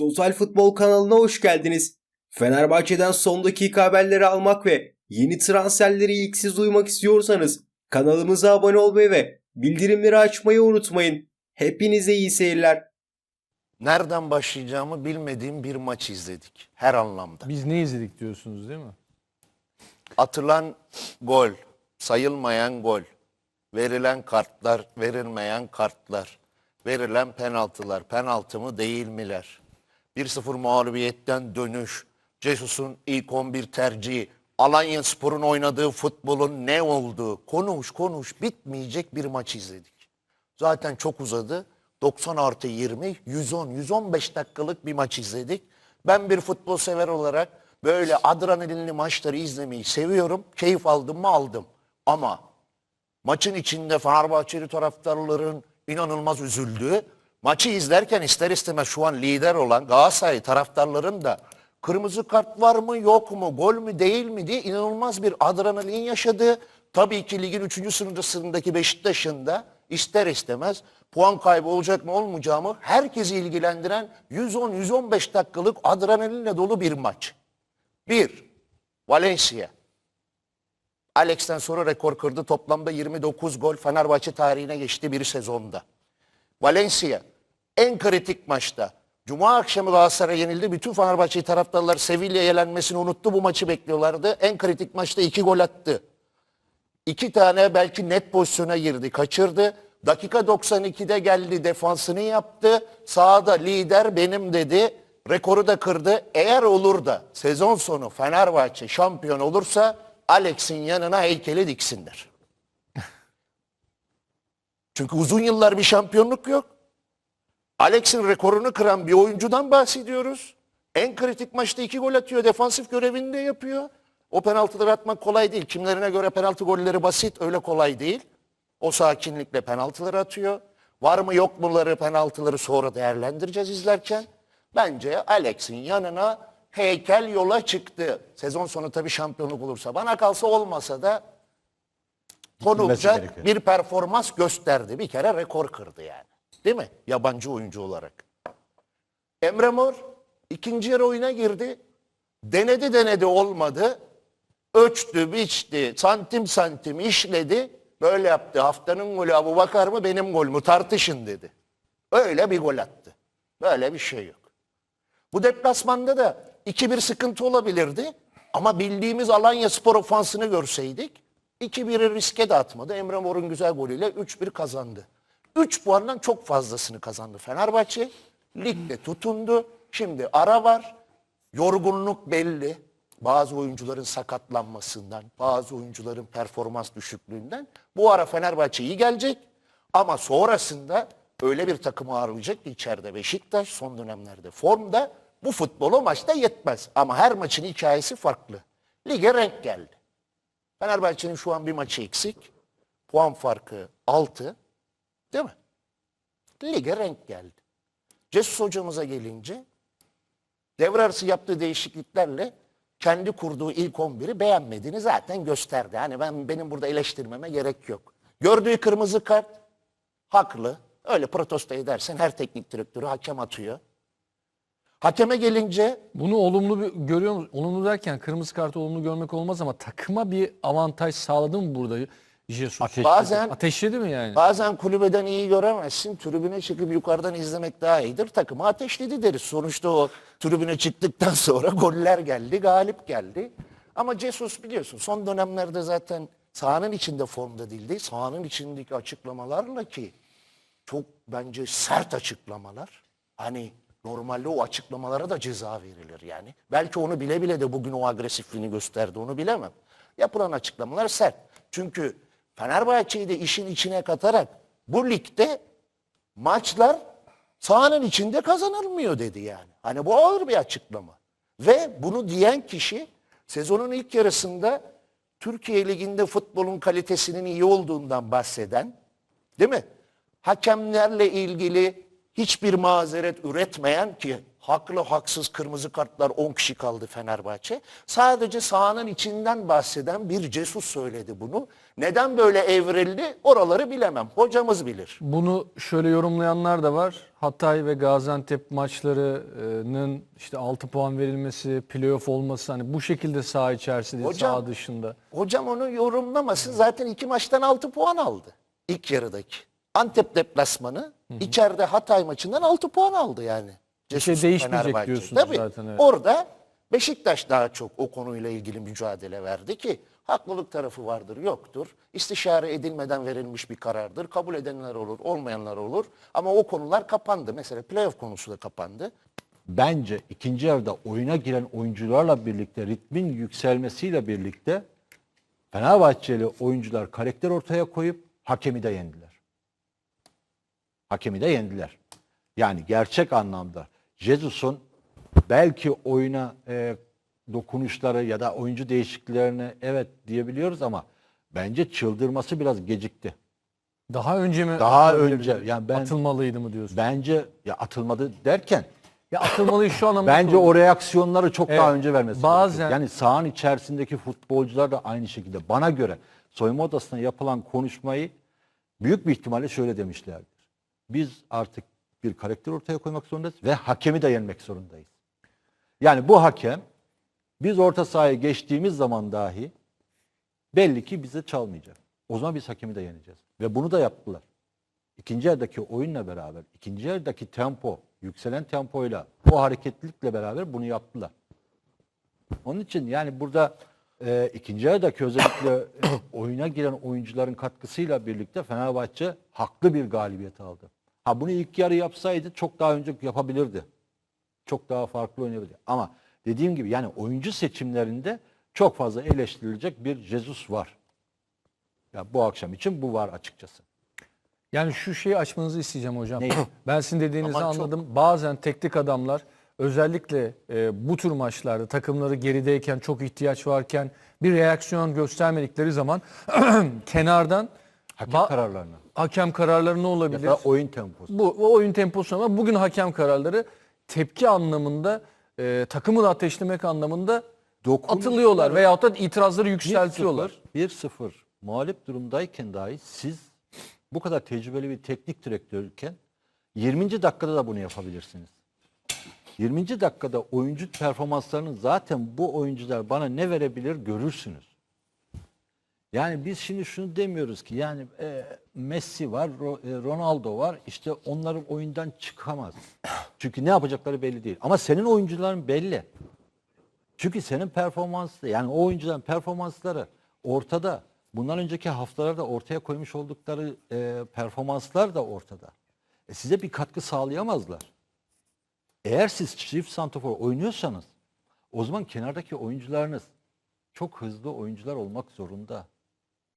Total Futbol kanalına hoş geldiniz. Fenerbahçe'den son dakika haberleri almak ve yeni transferleri ilk siz duymak istiyorsanız kanalımıza abone olmayı ve bildirimleri açmayı unutmayın. Hepinize iyi seyirler. Nereden başlayacağımı bilmediğim bir maç izledik her anlamda. Biz ne izledik diyorsunuz değil mi? Atılan gol, sayılmayan gol, verilen kartlar, verilmeyen kartlar, verilen penaltılar, penaltı mı değil miler? 1-0 mağlubiyetten dönüş, Jesus'un ilk 11 tercihi, Alanya Spor'un oynadığı futbolun ne olduğu, konuş konuş bitmeyecek bir maç izledik. Zaten çok uzadı. 90 artı 20, 110, 115 dakikalık bir maç izledik. Ben bir futbol sever olarak böyle adrenalinli maçları izlemeyi seviyorum. Keyif aldım mı aldım. Ama maçın içinde Fenerbahçeli taraftarların inanılmaz üzüldüğü, maçı izlerken ister istemez şu an lider olan Galatasaray taraftarların da kırmızı kart var mı yok mu, gol mü değil mi diye inanılmaz bir adrenalin yaşadığı, tabii ki ligin 3. sırasındaki Beşiktaş'ın da ister istemez puan kaybı olacak mı olmayacak mı herkesi ilgilendiren 110-115 dakikalık adrenalinle dolu bir maç. Bir, Valencia. Alex'ten sonra rekor kırdı. Toplamda 29 gol Fenerbahçe tarihine geçti bir sezonda. Valencia en kritik maçta. Cuma akşamı Galatasaray yenildi. Bütün Fenerbahçe taraftarlar Sevilla'ya elenmesini unuttu. Bu maçı bekliyorlardı. En kritik maçta iki gol attı. İki tane belki net pozisyona girdi, kaçırdı. Dakika 92'de geldi, defansını yaptı. Sahada lider benim dedi. Rekoru da kırdı. Eğer olur da sezon sonu Fenerbahçe şampiyon olursa Alex'in yanına heykeli diksinler. Çünkü uzun yıllar bir şampiyonluk yok. Alex'in rekorunu kıran bir oyuncudan bahsediyoruz. En kritik maçta iki gol atıyor. Defansif görevini de yapıyor. O penaltıları atmak kolay değil. Kimlerine göre penaltı golleri basit, öyle kolay değil. O sakinlikle penaltıları atıyor. Var mı yok muları penaltıları sonra değerlendireceğiz izlerken. Bence Alex'in yanına heykel yola çıktı. Sezon sonu tabii şampiyonluk olursa. Bana kalsa olmasa da gerekiyor. bir performans gösterdi. Bir kere rekor kırdı yani. Değil mi? Yabancı oyuncu olarak. Emre Mor ikinci yarı oyuna girdi. Denedi denedi olmadı. Ölçtü, biçti, santim santim işledi. Böyle yaptı. Haftanın golü Abu Bakar mı benim gol mü tartışın dedi. Öyle bir gol attı. Böyle bir şey yok. Bu deplasmanda da 2-1 sıkıntı olabilirdi. Ama bildiğimiz Alanya Spor ofansını görseydik 2-1'i riske de atmadı. Emre Mor'un güzel golüyle 3-1 kazandı. 3 puandan çok fazlasını kazandı Fenerbahçe. Ligde tutundu. Şimdi ara var. Yorgunluk belli. Bazı oyuncuların sakatlanmasından, bazı oyuncuların performans düşüklüğünden. Bu ara Fenerbahçe iyi gelecek. Ama sonrasında öyle bir takım ağırlayacak ki içeride Beşiktaş son dönemlerde formda. Bu futbol maçta yetmez. Ama her maçın hikayesi farklı. Lige renk geldi. Fenerbahçe'nin şu an bir maçı eksik. Puan farkı 6. Değil mi? Lige renk geldi. Cesus hocamıza gelince devre arası yaptığı değişikliklerle kendi kurduğu ilk 11'i beğenmediğini zaten gösterdi. Hani ben benim burada eleştirmeme gerek yok. Gördüğü kırmızı kart haklı. Öyle protesto edersen her teknik direktörü hakem atıyor. Hakeme gelince Bunu olumlu bir, görüyor musun? Olumlu derken kırmızı kartı olumlu görmek olmaz ama takıma bir avantaj sağladı mı burada Jesus? bazen Ateşledi mi yani? Bazen kulübeden iyi göremezsin. Tribüne çıkıp yukarıdan izlemek daha iyidir. Takımı ateşledi deriz. Sonuçta o tribüne çıktıktan sonra goller geldi, galip geldi. Ama Jesus biliyorsun son dönemlerde zaten sahanın içinde formda değildi. Sahanın içindeki açıklamalarla ki çok bence sert açıklamalar. Hani normalde o açıklamalara da ceza verilir yani. Belki onu bile bile de bugün o agresifliğini gösterdi onu bilemem. Yapılan açıklamalar sert. Çünkü Fenerbahçe'yi de işin içine katarak bu ligde maçlar sahanın içinde kazanılmıyor dedi yani. Hani bu ağır bir açıklama. Ve bunu diyen kişi sezonun ilk yarısında Türkiye Ligi'nde futbolun kalitesinin iyi olduğundan bahseden, değil mi? Hakemlerle ilgili hiçbir mazeret üretmeyen ki haklı haksız kırmızı kartlar 10 kişi kaldı Fenerbahçe. Sadece sahanın içinden bahseden bir cesus söyledi bunu. Neden böyle evrildi oraları bilemem. Hocamız bilir. Bunu şöyle yorumlayanlar da var. Hatay ve Gaziantep maçlarının işte 6 puan verilmesi, playoff olması hani bu şekilde saha içerisinde, Hocam- saha dışında. Hocam onu yorumlamasın. Zaten iki maçtan 6 puan aldı. İlk yarıdaki. Antep deplasmanı içeride Hatay maçından 6 puan aldı yani. Bir şey değişmeyecek Fenerbahçe. diyorsunuz Tabii. zaten, evet. Orada Beşiktaş daha çok o konuyla ilgili mücadele verdi ki haklılık tarafı vardır yoktur. İstişare edilmeden verilmiş bir karardır. Kabul edenler olur, olmayanlar olur. Ama o konular kapandı. Mesela playoff konusu da kapandı. bence ikinci yarıda oyuna giren oyuncularla birlikte ritmin yükselmesiyle birlikte Fenerbahçeli oyuncular karakter ortaya koyup hakemi de yendiler. Hakemi de yendiler. Yani gerçek anlamda Jesus'un belki oyuna e, dokunuşları ya da oyuncu değişikliklerine evet diyebiliyoruz ama bence çıldırması biraz gecikti. Daha önce mi? Daha önce, yani ben- atılmalıydı mı diyorsun? Bence ya atılmadı derken ya atılmalıydı şu anlamda. Bence o reaksiyonları çok Evet, daha önce vermesi bazen- gerekiyor. Yani sahanın içerisindeki futbolcular da aynı şekilde. Bana göre soyunma odasında yapılan konuşmayı büyük bir ihtimalle şöyle demişlerdir. Biz artık bir karakter ortaya koymak zorundayız ve hakemi de yenmek zorundayız. Yani bu hakem biz orta sahaya geçtiğimiz zaman dahi belli ki bize çalmayacak. O zaman biz hakemi de yeneceğiz. Ve bunu da yaptılar. İkinci yarıdaki oyunla beraber, ikinci yarıdaki tempo, yükselen tempoyla, o hareketlilikle beraber bunu yaptılar. Onun için yani burada e, ikinci yarıdaki özellikle e, oyuna giren oyuncuların katkısıyla birlikte Fenerbahçe haklı bir galibiyet aldı. Ha bunu ilk yarı yapsaydı çok daha önce yapabilirdi. Çok daha farklı oynayabilirdi. Ama dediğim gibi yani oyuncu seçimlerinde çok fazla eleştirilecek bir Jesus var. Ya bu akşam için bu var açıkçası. Yani şu şeyi açmanızı isteyeceğim hocam. Neyi? Ben sizin dediğinizi Ama çok- anladım. Bazen teknik adamlar özellikle e, bu tür maçlarda takımları gerideyken çok ihtiyaç varken bir reaksiyon göstermedikleri zaman kenardan Hakem kararlarına. hakem kararları ne olabilir? Ya da oyun temposu. Bu o oyun temposu ama bugün hakem kararları tepki anlamında e, takımı da ateşlemek anlamında Dokunuşlar- atılıyorlar veyahut da itirazları yükseltiyorlar. 1-0 mağlup durumdayken dahi siz bu kadar tecrübeli bir teknik direktörken 20. dakikada da bunu yapabilirsiniz. 20. dakikada oyuncu performanslarının zaten bu oyuncular bana ne verebilir görürsünüz. Yani biz şimdi şunu demiyoruz ki yani e, Messi var, e, Ronaldo var işte onların oyundan çıkamaz. Çünkü ne yapacakları belli değil. Ama senin oyuncuların belli. Çünkü senin performansı yani o oyuncuların performansları ortada. Bundan önceki haftalarda ortaya koymuş oldukları e, performanslar da ortada. E, size bir katkı sağlayamazlar. Eğer siz çift santrafor oynuyorsanız o zaman kenardaki oyuncularınız çok hızlı oyuncular olmak zorunda.